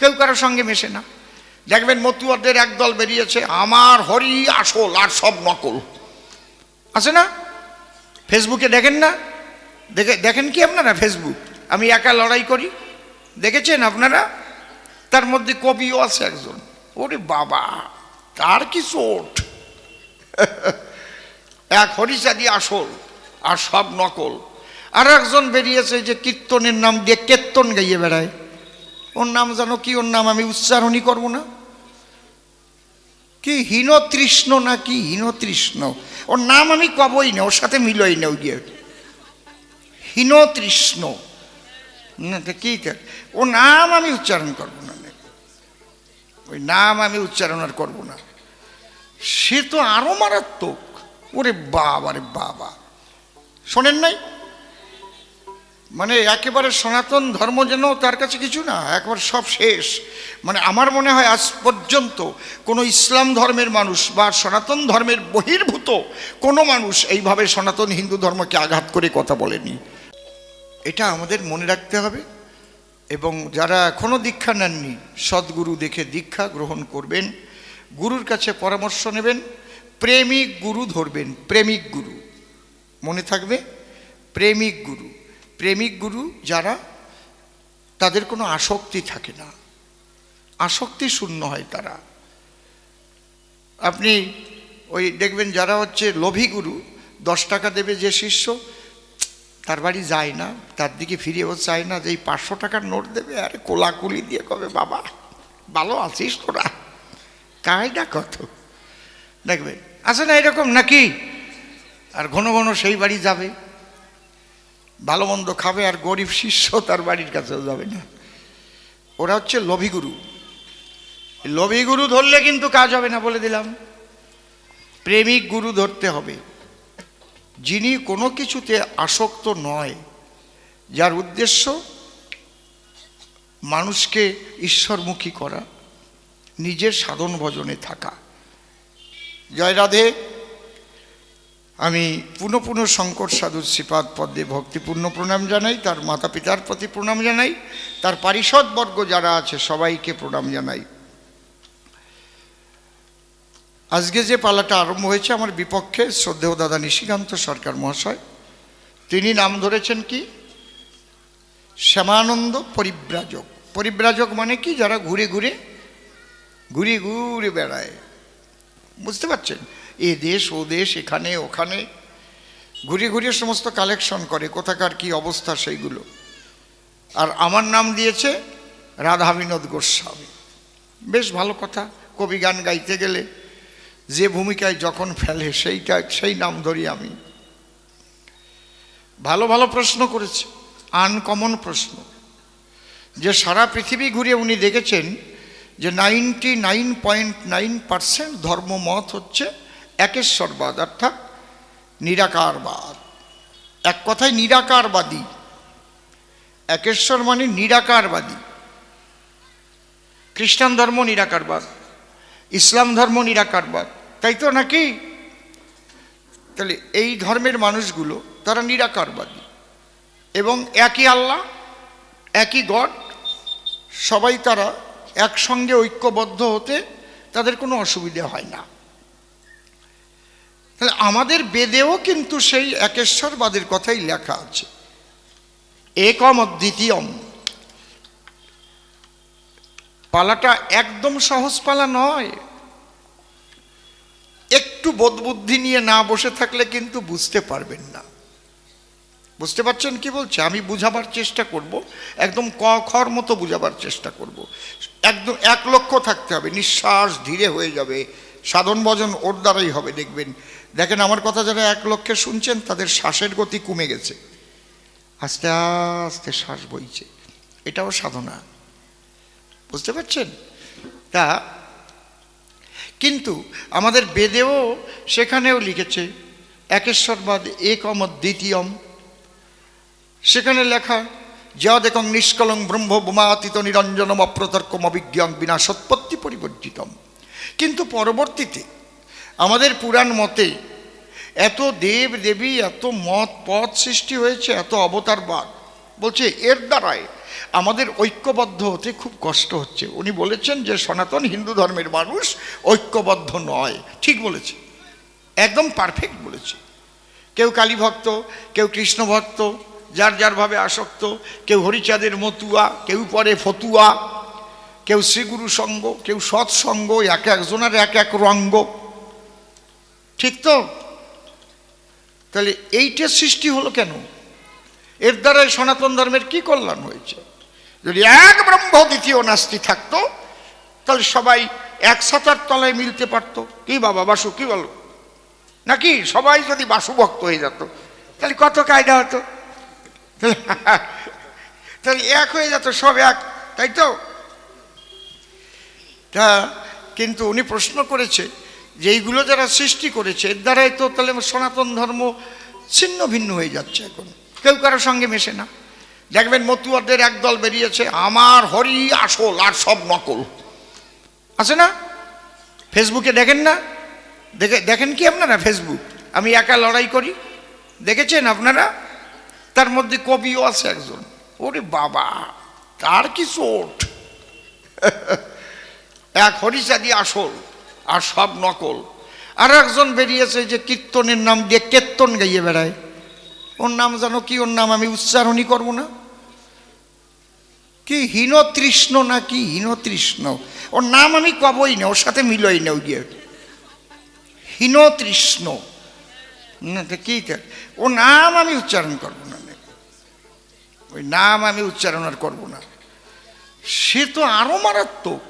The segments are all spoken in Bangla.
কেউ কারোর সঙ্গে মেশে না। দেখবেন মতুয়াদের একদল বেরিয়েছে, আমার হরি আসল আর সব নকল। আছে না? ফেসবুকে দেখেন না? দেখে দেখেন কি আপনারা ফেসবুক? আমি একা লড়াই করি। দেখেছেন আপনারা? তার মধ্যে কবিও আছে একজন। ওরে বাবা, তার কি চোট? এক হরিচাদি আসল আর সব নকল। আর একজন বেরিয়েছে যে কীর্তনের নাম দিয়ে কীর্তন গাইয়ে বেড়ায়। ওর নাম জানো কি? ওর নাম আমি উচ্চারণই করব না। কি হীনতৃষ্ণ না কি হীনতৃষ্ণ। ওর নাম আমি কবই না, ওর সাথে মিলই না ওই দিয়ে হীনতৃষ্ণ। না কি? ও নাম আমি উচ্চারণ করব না। ওই নাম আমি উচ্চারণ আর করব না। সে তো আরও মারাত্মক। ওরে বাবা, রে বাবা। শোনেন নাই? মানে একেবারে সনাতন ধর্ম যেন তার কাছে কিছু না, একবার সব শেষ। মানে আমার মনে হয় আজ পর্যন্ত কোনো ইসলাম ধর্মের মানুষ বা সনাতন ধর্মের বহির্ভূত কোনো মানুষ এইভাবে সনাতন হিন্দু ধর্মকে আঘাত করে কথা বলেনি। এটা আমাদের মনে রাখতে হবে এবং যারা এখনও দীক্ষা নেননি, সদ্গুরু দেখে দীক্ষা গ্রহণ করবেন, গুরুর কাছে পরামর্শ নেবেন, প্রেমিক গুরু ধরবেন, প্রেমিক গুরু। মনে থাকবে? প্রেমিক গুরু। প্রেমিক গুরু যারা, তাদের কোনো আসক্তি থাকে না। আসক্তি শূন্য হয় তারা। আপনি ওই দেখবেন যারা হচ্ছে লোভী গুরু, দশ টাকা দেবে যে শিষ্য, তার বাড়ি যায় না, তার দিকে ফিরেও চায় না যে এই পাঁচশো টাকার নোট দেবে, আর কোলাকুলি দিয়ে কবে বাবা? ভালো আছিস তোরা। কায়দা কত? দেখবে, আছে না এরকম নাকি? আর ঘন ঘন সেই বাড়ি যাবে। ভালো মন্দ খাবে আর গরিব শিষ্য তার বাড়ির কাছেও যাবে না। ওরা হচ্ছে লোভীগুরু। লোভীগুরু ধরলে কিন্তু কাজ হবে না বলে দিলাম। প্রেমিক গুরু ধরতে হবে। যিনি কোনো কিছুতে আসক্ত নয়, যার উদ্দেশ্য মানুষকে ঈশ্বরমুখী করা, নিজের সাধন ভজনে থাকা। জয় রাধে। আমি পুনঃ পুনঃ শঙ্কর সাধুর শ্রীপাদ পদ্মে ভক্তিপূর্ণ প্রণাম জানাই, তার মাতা পিতার প্রতি প্রণাম জানাই, তার পারিষদবর্গ যারা আছে সবাইকে প্রণাম জানাই। আজকে যে পালাটা আরম্ভ হয়েছে আমার বিপক্ষে, শ্রদ্ধেয় দাদা নিশিকান্ত সরকার মহাশয়, তিনি নাম ধরেছেন কি? শ্যামানন্দ পরিব্রাজক। পরিব্রাজক মানে কি? যারা ঘুরে ঘুরে ঘুরে ঘুরে বেড়ায়। বুঝতে পারছেন? এ দেশ, ও দেশ, এখানে, ওখানে। ঘুরে ঘুরে সমস্ত কালেকশন করে, কোথাকার কি অবস্থা সেইগুলো। আর আমার নাম দিয়েছে রাধা বিনোদ গোস্বামী। বেশ ভালো কথা, কবি গান গাইতে গেলে যে ভূমিকায় যখন ফেলে সেইটা, সেই নাম ধরি আমি। ভালো ভালো প্রশ্ন করেছে আনকমন প্রশ্ন। যে সারা পৃথিবী ঘুরে উনি দেখেছেন যে ninety nine point nine percent ধর্মমত হচ্ছে একেশ্বরবাদ, অর্থাৎ নিরাকারবাদ। এক কথায় নিরাকারবাদী। একেশ্বর মানে নিরাকারবাদী। খ্রিস্টান ধর্ম নিরাকারবাদ, ইসলাম ধর্ম নিরাকারবাদ, তাই তো নাকি? তাহলে এই ধর্মের মানুষগুলো, তারা নিরাকারবাদী। এবং একই আল্লাহ, একই গড, সবাই তারা একসঙ্গে ঐক্যবদ্ধ হতে তাদের কোনো অসুবিধা হয় না। তাহলে আমাদের বেদেও কিন্তু সেই একেশ্বরবাদের কথাই লেখা আছে। একম অদ্বিতীয়ম পালাটা একদম সহজ পালা নয়। একটু বোধবুদ্ধি নিয়ে না বসে থাকলে কিন্তু বুঝতে পারবেন না। বুঝতে পারছেন কি বলছে? আমি বুঝাবার চেষ্টা করব। একদম ক খর মতো বুঝাবার চেষ্টা করব। একদম এক লক্ষ্য থাকতে হবে। নিঃশ্বাস ধীরে হয়ে যাবে। সাধন ভজন ওর দ্বারাই হবে, দেখবেন। দেখেন আমার কথা যারা এক লক্ষ্যে শুনছেন, তাদের শ্বাসের গতি কমে গেছে। আস্তে আস্তে শ্বাস বইছে। এটাও সাধনা। বুঝতে পারছেন? তা, কিন্তু আমাদের বেদেও সেখানেও লিখেছে, একেশ্বরবাদ একম দ্বিতীয়ম। সেখানে লেখা, যদেকং নিষ্কলং ব্রহ্ম বোমাতীত নিরঞ্জনম অপ্রতর্কম অভিজ্ঞং বিনা সৎপত্তি পরিবর্তিতম কিন্তু পরবর্তীতে আমাদের পুরাণ মতে এত দেব দেবী, এত মত পথ সৃষ্টি হয়েছে, এত অবতারবাদ বলছে, এর দ্বারাই আমাদের ঐক্যবদ্ধ হতে খুব কষ্ট হচ্ছে। উনি বলেছেন যে, সনাতন হিন্দু ধর্মের মানুষ ঐক্যবদ্ধ নয়। ঠিক বলেছে। একদম পারফেক্ট বলেছে। কেউ কালী ভক্ত, কেউ কৃষ্ণ ভক্ত, যার যারভাবে আসক্ত, কেউ হরিচাঁদের মতুয়া, কেউ পরে ফতুয়া, কেউ শ্রীগুরু সঙ্গ, কেউ সৎসঙ্গ, এক একজনের এক এক রঙ্গ। ঠিক তো? তাহলে এইটা সৃষ্টি হলো কেন? এর দ্বারাই সনাতন ধর্মের কি কল্যাণ হয়েছে? যদি এক ব্রহ্ম দ্বিতীয় নাস্তি থাকতো, তাহলে সবাই এক সাতার তলায় মিলতে পারতো। কি বাবা, বাসু, কি বলো? নাকি সবাই যদি বাসুভক্ত হয়ে যেত? তাহলে কত কায়দা হতো? তাহলে এক হয়ে যেত, সব এক, তাই তো? তা, কিন্তু উনি প্রশ্ন করেছে যে এইগুলো যারা সৃষ্টি করেছে, এর দ্বারাই তো তাহলে সনাতন ধর্ম ছিন্ন ভিন্ন হয়ে যাচ্ছে এখন। কেউ কারোর সঙ্গে মেশে না। দেখবেন মতুয়াদের একদল বেরিয়েছে, আমার হরি আসল আর সব নকল। আছে না? ফেসবুকে দেখেন না? দেখে, দেখেন কি আপনারা ফেসবুক? আমি একা লড়াই করি। দেখেছেন আপনারা? তার মধ্যে কবিও আছে একজন। ওরে বাবা, তার কি চোট? এক হরিচাঁদি আসল। আর সব নকল। আর একজন বেরিয়েছে যে কীর্তনের নাম দিয়ে কীর্তন গাইয়ে বেড়ায়। ওর নাম জানো কি? ওর নাম আমি উচ্চারণই করব না। কি হীনতৃষ্ণ না কি হীনতৃষ্ণ? ওর নাম আমি কবই না, ওর সাথে মিলই না ওই গিয়ে হীনতৃষ্ণ। না কি? ওর নাম আমি উচ্চারণ করব না। ওই নাম আমি উচ্চারণ আর করব না। সে তো আরও মারাত্মক।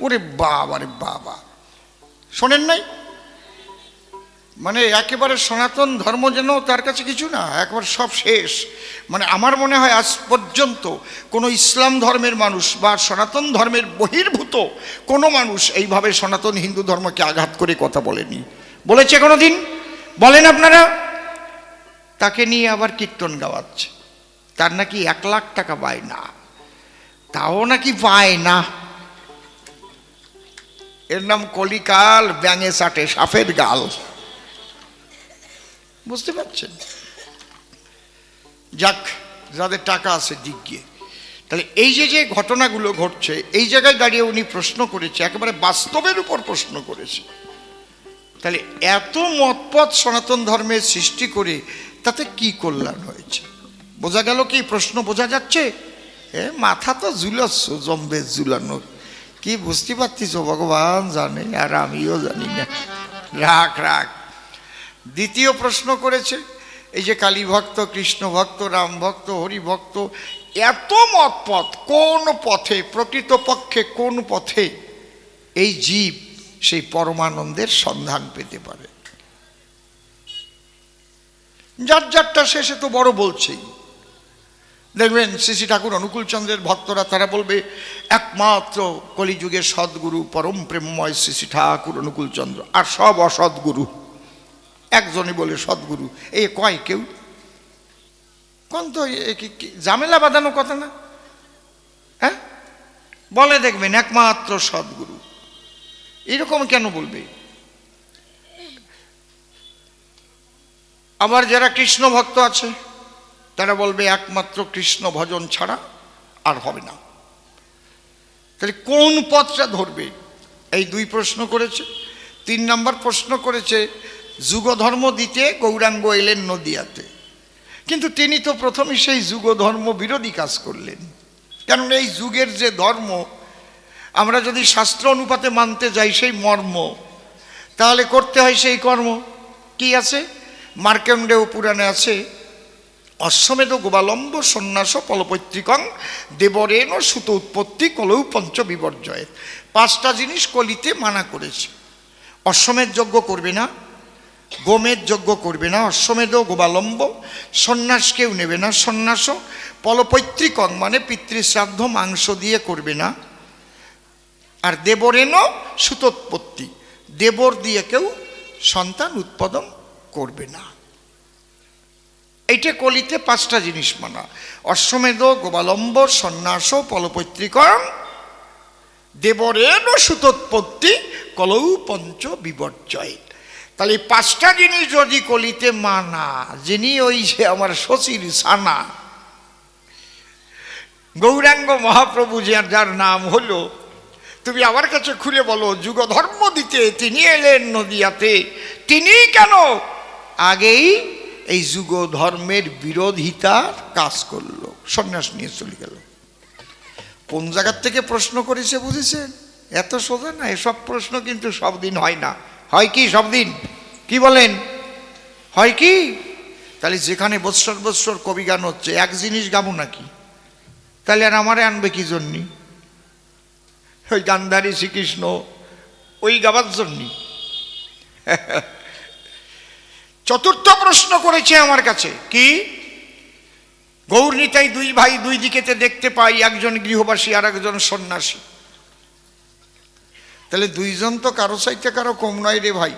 ওরে বাবা, রে বাবা। শোনেন নাই? মানে একেবারে সনাতন ধর্ম যেন তার কাছে কিছু না, একবার সব শেষ। মানে আমার মনে হয় আজ পর্যন্ত কোনো ইসলাম ধর্মের মানুষ বা সনাতন ধর্মের বহির্ভূত কোনো মানুষ এইভাবে সনাতন হিন্দু ধর্মকে আঘাত করে কথা বলেনি। বলেছে কোনো দিন বলেন আপনারা। তাকে নিয়ে আবার কীর্তন গাওয়াচ্ছে। তার নাকি এক লাখ টাকা পায় না। তাও নাকি পায় না। এর নাম কলিকাল, ব্যাঙে চাটে সাফের গাল। বুঝতে পারছেন? যাক, যাদের টাকা আছে দিক গিয়ে। তাহলে এই যে যে ঘটনাগুলো ঘটছে, এই জায়গায় দাঁড়িয়ে উনি প্রশ্ন করেছে, একেবারে বাস্তবের উপর প্রশ্ন করেছে। তাহলে এত মতপথ সনাতন ধর্মের সৃষ্টি করে তাতে কি কল্যাণ হয়েছে? বোঝা গেল কি প্রশ্ন বোঝা যাচ্ছে? এ, মাথা তো ঝুলাচ্ছ জম্বে ঝুলানো কি বুঝতে পারতিস ভগবান? জানে, আর আমিও জানি না। রাখ রাখ। দ্বিতীয় প্রশ্ন করেছে, এই যে কালী ভক্ত, কৃষ্ণ ভক্ত, রাম ভক্ত, হরি ভক্ত, এত মত পথ, কোন পথে, প্রকৃতপক্ষে কোন পথে এই জীব সেই পরমানন্দের সন্ধান পেতে পারে? যার যারটা শেষে তো বড় বলছেই। দেখবেন শ্রী ঠাকুর অনুকূলচন্দ্রের ভক্তরা, তারা বলবে, একমাত্র কলিযুগের সদ্গুরু, পরম প্রেমময় শ্রী ঠাকুর অনুকূলচন্দ্র আর সব অসৎগুরু একজনই বলে, সদ্গুরু। এ কয় কেউ? কোন তো ঝামেলা বাঁধানো কথা না? হ্যাঁ? বলে দেখবেন, একমাত্র সদ্গুরু। এরকম কেন বলবে? আবার যারা কৃষ্ণ ভক্ত আছে তারা বলবে, একমাত্র কৃষ্ণ ভজন ছাড়া আর হবে না। তাহলে কোন পথটা ধরবে? এই দুই প্রশ্ন করেছে। তিন নম্বর প্রশ্ন করেছে, যুগধর্ম দিতে গৌরাঙ্গ এলেন নদিয়াতে। কিন্তু তিনি তো প্রথমে সেই যুগধর্ম বিরোধী কাজ করলেন। কারণ এই যুগের যে ধর্ম, আমরা যদি শাস্ত্র অনুপাতে মানতে যাই সেই মর্ম, তাহলে করতে হয় সেই কর্ম। কি আছে? মার্কেন্ডেয় পুরাণে আছে অশ্বমেধ গোবালম্ব সন্ন্যাস পলপৈত্রিকং দেবরেণ সুত উৎপত্তি কলৌ পঞ্চ বিপর্যয় পাঁচটা জিনিস কলিতে মানা করেছে। অশ্বমেধ যজ্ঞ করবে না গোমের যজ্ঞ করবে না, অশ্বমেধ গোবালম্ব সন্ন্যাস কেউ নেবে না, সন্ন্যাস পলপৈত্রিকং মানে পিতৃশ্রাদ্ধ মাংস দিয়ে করবে না। আর দেবরেণ সুতোৎপত্তি, দেবর দিয়ে কেউ সন্তান উৎপাদন করবে না। এইটা কলিতে পাঁচটা জিনিস মানা। অশ্বমেধ গোবালম্ব সন্ন্যাস পলপৈত্রিকরণ দেবরেণ, সুতোৎপত্তি, কলৌ, পঞ্চ বিপর্যয় তাহলে এই পাঁচটা জিনিস যদি কলিতে মানা, যিনি ওই যে আমার শশীর সানা। গৌরাঙ্গ মহাপ্রভু যার যার নাম হলো, তুমি আমার কাছে খুলে বলো যুগ ধর্ম দিতে তিনি এলেন নদিয়াতে, তিনি কেন আগেই এই যুগ ধর্মের বিরোধিতার কাজ করল। সন্ন্যাস নিয়ে চলে গেল। কোন জায়গার থেকে প্রশ্ন করেছে বুঝেছেন? এত সোজা না, এসব প্রশ্ন কিন্তু সব দিন হয় না। হয় কি সব দিন? কি বলেন? হয় কি? তাহলে যেখানে বৎসর বৎসর কবি গান হচ্ছে, এক জিনিস গাবো নাকি? তাহলে আর আমারে আনবে কি জন্যি? ওই গান্ধারী শ্রীকৃষ্ণ, ওই গাবার জন্যি? চতুর্থ প্রশ্ন করেছে আমার কাছে, কি? গৌরনীতাই দুই ভাই দুই দিকেতে দেখতে পাই, একজন গৃহবাসী আর একজন সন্ন্যাসী। তাহলে দুইজন তো কারও চাইতে কারও কম নয় রে ভাই।